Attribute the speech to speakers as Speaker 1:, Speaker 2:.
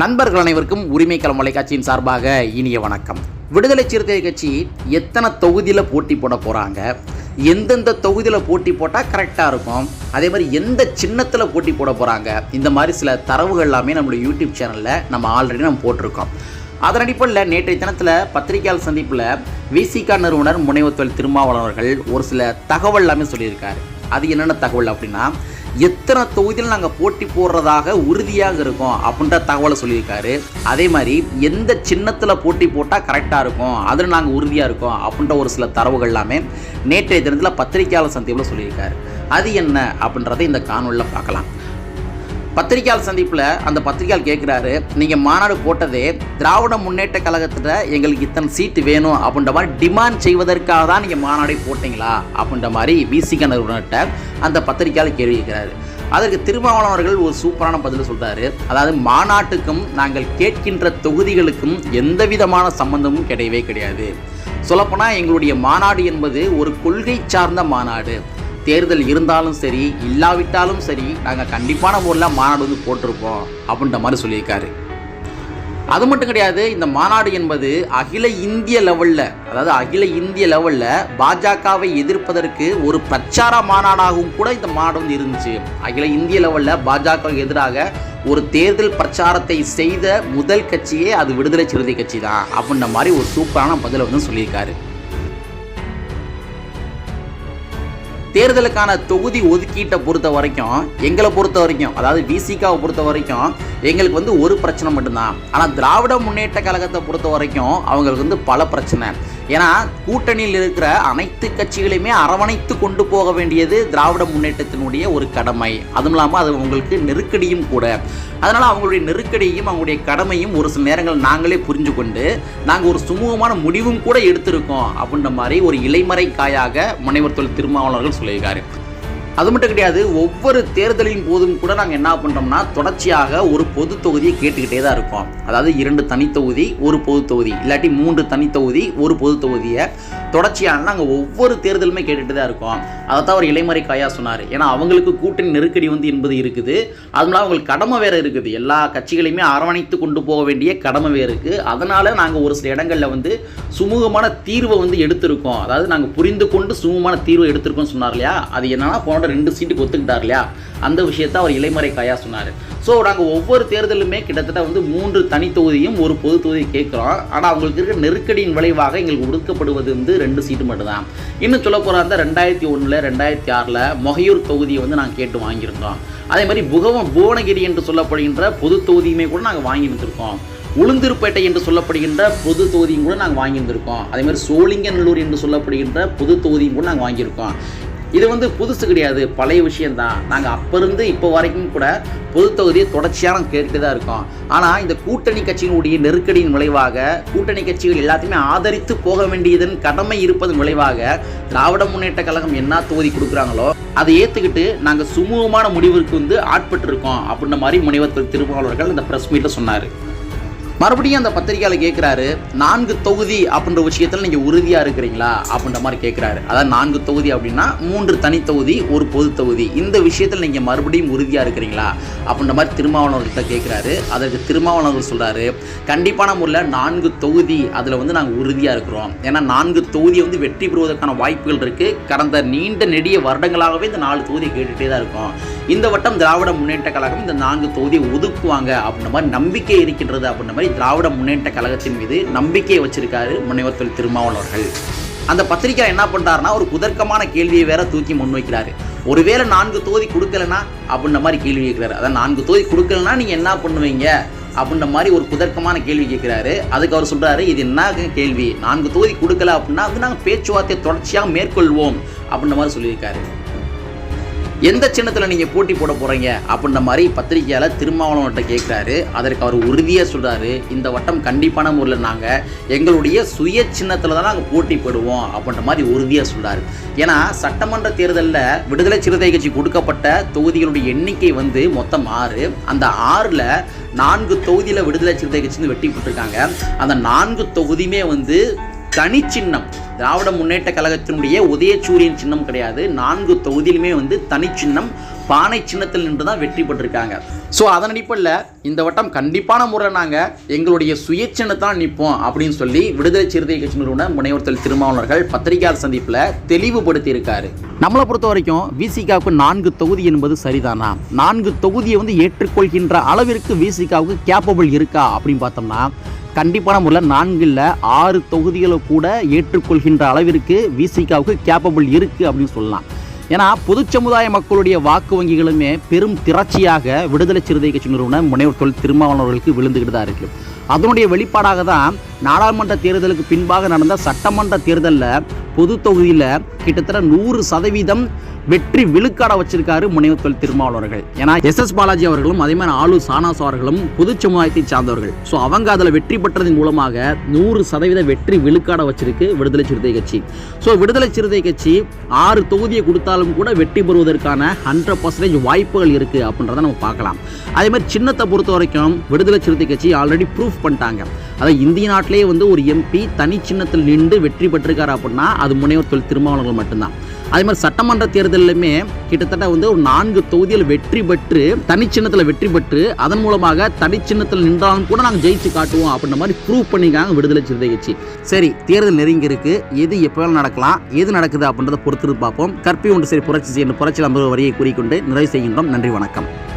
Speaker 1: நண்பர்கள் அனைவருக்கும் உரிமை களம் தொலைக்காட்சியின் சார்பாக இனிய வணக்கம். விடுதலை சிறுத்தை கட்சி எத்தனை தொகுதியில் போட்டி போட போகிறாங்க எந்தெந்த தொகுதியில் போட்டி போட்டால் கரெக்டாக இருக்கும்? அதே மாதிரி எந்த சின்னத்தில் போட்டி போட போகிறாங்க இந்த மாதிரி சில தரவுகள் எல்லாமே நம்மளுடைய யூடியூப் சேனலில் நம்ம ஆல்ரெடி நம்ம போட்டிருக்கோம். அதன் அடிப்படையில் நேற்றைய தினத்தில் பத்திரிகையாளர் சந்திப்பில் விசிகா நிறுவனர் முனைவத்தொழில் திருமாவளவன் அவர்கள் ஒரு சில தகவல் எல்லாமே சொல்லியிருக்காரு. அது என்னென்ன தகவல் அப்படின்னா எத்தனை தொகுதியில் நாங்கள் போட்டி போடுறதாக உறுதியாக இருக்கோம் அப்படின்ற தகவலை சொல்லியிருக்காரு. அதே மாதிரி எந்த சின்னத்தில் போட்டி போட்டால் கரெக்டாக இருக்கும் அதில் நாங்கள் உறுதியாக இருக்கோம் அப்படின்ற ஒரு சில தரவுகள் எல்லாமே நேற்றைய தினத்தில் பத்திரிகையாளர் சந்திப்பில் சொல்லியிருக்காரு. அது என்ன அப்படின்றத இந்த காணொலியில் பார்க்கலாம். பத்திரிகையாளர் சந்திப்பில் அந்த பத்திரிகையாளர் கேட்குறாரு நீங்கள் மாநாடு போட்டதே திராவிட முன்னேற்ற கழகத்தில் எங்களுக்கு இத்தனை சீட்டு வேணும் அப்படின்ற மாதிரி டிமாண்ட் செய்வதற்காக தான் நீங்கள் மாநாடை போட்டீங்களா அப்படின்ற மாதிரி விசிக நிறுவனர்கிட்ட அந்த பத்திரிகையாளர் கேள்வி கேட்குறாரு அதற்கு திருமாவளவன் அவர்கள் ஒரு சூப்பரான பதில் சொல்கிறாரு அதாவது மாநாட்டுக்கும் நாங்கள் கேட்கின்ற தொகுதிகளுக்கும் எந்த விதமான சம்பந்தமும் கிடையவே கிடையாது. சொல்லப்போனால் எங்களுடைய மாநாடு என்பது ஒரு கொள்கை சார்ந்த மாநாடு. தேர்தல் இருந்தாலும் சரி இல்லாவிட்டாலும் சரி நாங்கள் கண்டிப்பான முறையில் மாநாடு வந்து போட்டிருப்போம் அப்படின்ற மாதிரி சொல்லியிருக்காரு. அது மட்டும் கிடையாது இந்த மாநாடு என்பது அகில இந்திய லெவலில் அதாவது அகில இந்திய லெவலில் பாஜகவை எதிர்ப்பதற்கு ஒரு பிரச்சார மாநாடாகவும் கூட இந்த மாநாடு வந்து இருந்துச்சு. அகில இந்திய லெவலில் பாஜகவுக்கு எதிராக ஒரு தேர்தல் பிரச்சாரத்தை செய்த முதல் கட்சியே அது விடுதலை சிறுத்தை கட்சி தான் அப்படின்ற மாதிரி ஒரு சூப்பரான பதிலை வந்து சொல்லியிருக்காரு. தேர்தலுக்கான தொகுதி ஒதுக்கீட்டை பொறுத்த வரைக்கும் எங்களை பொறுத்த வரைக்கும் அதாவது விசிகாவை பொறுத்த வரைக்கும் எங்களுக்கு வந்து ஒரு பிரச்சனை மட்டும்தான். ஆனால் திராவிட முன்னேற்ற கழகத்தை பொறுத்த வரைக்கும் அவங்களுக்கு வந்து பல பிரச்சனை. ஏன்னா கூட்டணியில் இருக்கிற அனைத்து கட்சிகளையுமே அரவணைத்து கொண்டு போக வேண்டியது திராவிட முன்னேற்றத்தினுடைய ஒரு கடமை. அதுவும் இல்லாமல் அது உங்களுக்கு நெருக்கடியும் கூட. அதனால் அவங்களுடைய நெருக்கடியையும் அவங்களுடைய கடமையும் ஒரு சில நேரங்கள் நாங்களே புரிஞ்சு கொண்டு நாங்கள் ஒரு சுமூகமான முடிவும் கூட எடுத்திருக்கோம் அப்படின்ற மாதிரி ஒரு இலைமறை காயாக முனைவர் தொழில் திருமாவளவர்கள் சொல்லியிருக்காரு. அது மட்டும் கிடையாது ஒவ்வொரு தேர்தலின் போதும் கூட நாங்கள் என்ன பண்ணுறோம்னா தொடர்ச்சியாக ஒரு பொது தொகுதியை கேட்டுக்கிட்டே தான் இருக்கோம். அதாவது இரண்டு தனித்தொகுதி ஒரு பொது தொகுதி இல்லாட்டி மூன்று தனித்தொகுதி ஒரு பொது தொகுதியை தொடர்ச்சியான நாங்கள் ஒவ்வொரு தேர்தலுமே கேட்டுட்டு தான் இருக்கோம். அதைத்தான் அவர் இளைமறை காயா சொன்னார். ஏன்னா அவங்களுக்கு கூட்டணி நெருக்கடி வந்து என்பது இருக்குது. அதுனால அவங்களுக்கு கடமை வேறு இருக்குது. எல்லா கட்சிகளையுமே அரவணைத்து கொண்டு போக வேண்டிய கடமை வேறு இருக்குது அதனால் நாங்கள் ஒரு சில இடங்களில் வந்து சுமூகமான தீர்வை வந்து எடுத்திருக்கோம். அதாவது நாங்கள் புரிந்து கொண்டு சுமூகமான தீர்வை எடுத்திருக்கோம்னு சொன்னார் இல்லையா? அது என்னன்னா போன ரெண்டு சீட்டுக்கு ஒத்துக்கிட்டார் இல்லையா? அந்த விஷயத்தை அவர் இளைமறை காயா சொன்னார். ஸோ நாங்கள் ஒவ்வொரு தேர்தலுமே கிட்டத்தட்ட வந்து மூன்று தனி தொகுதியும் ஒரு பொது தொகுதி கேட்குறோம். ஆனால் அவங்களுக்கு இருக்கிற நெருக்கடியின் விளைவாக எங்களுக்கு ஒடுக்கப்படுவது வந்து ரெண்டு சீட்டு மட்டும்தான். இன்னும் சொல்ல போகிறா இருந்தால் ரெண்டாயிரத்தி ஒன்றில் ரெண்டாயிரத்தி ஆறில் மொகையூர் தொகுதியை வந்து நாங்கள் கேட்டு வாங்கியிருந்தோம். அதே மாதிரி புகவம் புவனகிரி என்று சொல்லப்படுகின்ற பொது தொகுதியுமே கூட நாங்கள் வாங்கி வந்திருக்கோம். உளுந்தூர்பேட்டை என்று சொல்லப்படுகின்ற பொது தொகுதியும் கூட நாங்கள் வாங்கியிருந்திருக்கோம் அதே மாதிரி சோழிங்கநல்லூர் என்று சொல்லப்படுகின்ற பொது தொகுதியும் கூட நாங்கள் வாங்கியிருக்கோம். இது வந்து புதுசு கிடையாது பழைய விஷயம்தான். நாங்கள் அப்போ இருந்து இப்போ வரைக்கும் கூட பொது தொகுதியை தொடர்ச்சியாக நாங்கள் கேட்டுட்டு தான் இருக்கோம். ஆனால் இந்த கூட்டணி கட்சியினுடைய நெருக்கடியின் விளைவாக கூட்டணி கட்சிகள் எல்லாத்தையுமே ஆதரித்து போக வேண்டியதன் கடமை இருப்பதன் விளைவாக திராவிட முன்னேற்ற கழகம் என்ன தொகுதி கொடுக்குறாங்களோ அதை ஏற்றுக்கிட்டு நாங்கள் சுமூகமான முடிவிற்கு வந்து ஆட்பட்டிருக்கோம் அப்படின்ற மாதிரி முனைவர் திருமாவளவர்கள் இந்த ப்ரெஸ் மீட்டில் சொன்னார். மறுபடியும் அந்த பத்திரிகையாளர் கேட்குறாரு நான்கு தொகுதி அப்படின்ற விஷயத்தில் நீங்கள் உறுதியாக இருக்கிறீங்களா? அப்படின்ற மாதிரி கேட்குறாரு அதாவது நான்கு தொகுதி அப்படின்னா மூன்று தனி தொகுதி ஒரு பொது தொகுதி. இந்த விஷயத்தில் நீங்கள் மறுபடியும் உறுதியாக இருக்கிறீங்களா? அப்படின்ற மாதிரி திருமாவளவர்கிட்ட கேட்குறாரு அதற்கு திருமாவளவர் சொல்கிறாரு கண்டிப்பான முறையில் நான்கு தொகுதி அதில் வந்து நாங்கள் உறுதியாக இருக்கிறோம். ஏன்னா நான்கு தொகுதியை வந்து வெற்றி பெறுவதற்கான வாய்ப்புகள் இருக்குது கடந்த நீண்ட நெடிய வருடங்களாகவே இந்த நாலு தொகுதியை கேட்டுகிட்டே தான் இருக்கும். இந்த வட்டம் திராவிட முன்னேற்ற கழகம் இந்த நான்கு தொகுதியை ஒதுக்குவாங்க அப்படின்ற மாதிரி நம்பிக்கை இருக்கின்றது அப்படின்ற மாதிரி திராவிட முன்னேற்ற கழகத்தின் மீது நம்பிக்கையை வச்சிருக்காரு முனைவர் தொழில் திருமாவளவன் அந்த பத்திரிகை என்ன பண்ணுறாருன்னா ஒரு குதர்க்கமான கேள்வியை வேற தூக்கி முன்வைக்கிறாரு ஒருவேளை நான்கு தொகுதி கொடுக்கலனா அப்படின்ற மாதிரி கேள்வி கேட்குறாரு. அதான் நான்கு தொகுதி கொடுக்கலனா நீங்கள் என்ன பண்ணுவீங்க அப்படின்ற மாதிரி ஒரு குதர்க்கமான கேள்வி கேட்குறாரு. அதுக்கு அவர் சொல்கிறாரு இது என்ன கேள்வி? நான்கு தொகுதி கொடுக்கல அப்படின்னா அது நாங்கள் பேச்சுவார்த்தையை தொடர்ச்சியாக மேற்கொள்வோம் அப்படின்ற மாதிரி சொல்லியிருக்காரு. எந்த சின்னத்தில் நீங்கள் போட்டி போட போகிறீங்க அப்படின்ற மாதிரி பத்திரிகையாளர் திருமாவளவன்கிட்ட கேட்குறாரு அதற்கு அவர் உறுதியாக சொல்கிறாரு இந்த வட்டம் கண்டிப்பான முறையில் நாங்கள் எங்களுடைய சுய சின்னத்தில் தான் நாங்கள் போட்டி போடுவோம் அப்படின்ற மாதிரி உறுதியாக சொல்கிறாரு ஏன்னா சட்டமன்ற தேர்தலில் விடுதலை சிறுத்தை கட்சி கொடுக்கப்பட்ட தொகுதிகளுடைய எண்ணிக்கை வந்து மொத்தம் ஆறு. அந்த ஆறில் நான்கு தொகுதியில் விடுதலை சிறுத்தை கட்சி வெட்டி போட்டிருக்காங்க. அந்த நான்கு தொகுதியுமே வந்து தனிச்சின்னம். திராவிட முன்னேற்ற கழகத்தினுடைய உதயசூரியன் சின்னம் கிடையாது. நான்கு தொகுதியிலுமே வந்து தனிச்சின்னம் பானை சின்னத்தில் நின்று தான் வெற்றி பெற்றிருக்காங்க. ஸோ அதன் அடிப்படையில் இந்த வட்டம் கண்டிப்பான முறை நாங்கள் எங்களுடைய சுய சின்னத்தான் நிற்போம் அப்படின்னு சொல்லி விடுதலை சிறுத்தை கட்சி நிறுவனர் முனைவர்த்தல் திருமாவளர்கள் பத்திரிகையாளர் சந்திப்பில் தெளிவுபடுத்தியிருக்காரு. நம்மளை பொறுத்த வரைக்கும் விசிகாவுக்கு நான்கு தொகுதி என்பது சரிதானா? நான்கு தொகுதியை வந்து ஏற்றுக்கொள்கின்ற அளவிற்கு விசிகாவுக்கு கேப்பபிள் இருக்கா அப்படின்னு பார்த்தோம்னா கண்டிப்பான முறையில் நான்கில் ஆறு தொகுதிகளை கூட ஏற்றுக்கொள்கின்ற அளவிற்கு விசிகாவுக்கு கேப்பபிள் இருக்குது அப்படின்னு சொல்லலாம். ஏன்னா பொது சமுதாய மக்களுடைய வாக்கு வங்கிகளுமே பெரும் திரட்சியாக விடுதலை சிறுத்தை கட்சி நிறுவனம் முனைவர் தொழில் திருமாவளவர்களுக்கு விழுந்துக்கிட்டு தான் இருக்குது அதனுடைய வெளிப்பாடாக தான் நாடாளுமன்ற தேர்தலுக்கு பின்பாக நடந்த சட்டமன்ற தேர்தலில் பொது தொகுதியில் கிட்டத்தட்ட நூறு சதவீதம் வெற்றி விழுக்காட வச்சிருக்காரு முனைவர் திருமாவளவர்கள் ஏன்னா எஸ். எஸ். பாலாஜி அவர்களும் அதே மாதிரி ஆளு சானாஸ் அவர்களும் பொது சமுதாயத்தை சார்ந்தவர்கள். ஸோ அவங்க அதில் வெற்றி பெற்றதன் மூலமாக நூறு சதவீத வெற்றி விழுக்காட வச்சிருக்கு விடுதலை சிறுத்தை கட்சி. ஸோ விடுதலை சிறுத்தை கட்சி ஆறு தொகுதியை கொடுத்தாலும் கூட வெற்றி பெறுவதற்கான ஹண்ட்ரட் பர்சன்டேஜ் வாய்ப்புகள் இருக்குது அப்படின்றத நம்ம பார்க்கலாம். அதே மாதிரி சின்னத்தை பொறுத்த வரைக்கும் விடுதலை சிறுத்தை கட்சி ஆல்ரெடி ப்ரூஃப் பண்ணிட்டாங்க. அதாவது இந்திய நாட்டிலேயே வந்து ஒரு எம்பி தனி சின்னத்தில் நின்று வெற்றி பெற்றிருக்காரு அப்படின்னா அது முனைவர் தொழில் திருமாவளவர்கள் மட்டும்தான். அதே மாதிரி சட்டமன்ற தேர்தலுமே கிட்டத்தட்ட வந்து ஒரு நான்கு தொகுதியில் வெற்றி பெற்று தனிச்சின்னத்தில் வெற்றி பெற்று அதன் மூலமாக தனிச்சின்னத்தில் நின்றாலும் கூட நாங்கள் ஜெயிச்சு காட்டுவோம் அப்படின்ற மாதிரி ப்ரூவ் பண்ணிக்காங்க விடுதலை சிறுத்தை கட்சி. சரி தேர்தல் நெருங்கி இருக்கு. எது எப்போ வேணாலும் நடக்கலாம்? எது நடக்குது அப்படின்றத பொறுத்து பார்ப்போம். கற்பி ஒன்று சரி புரட்சி செய்யணும். புரட்சி நம்பர் வரியை கூறிக்கொண்டு நிறைவு செய்கின்றோம். நன்றி வணக்கம்.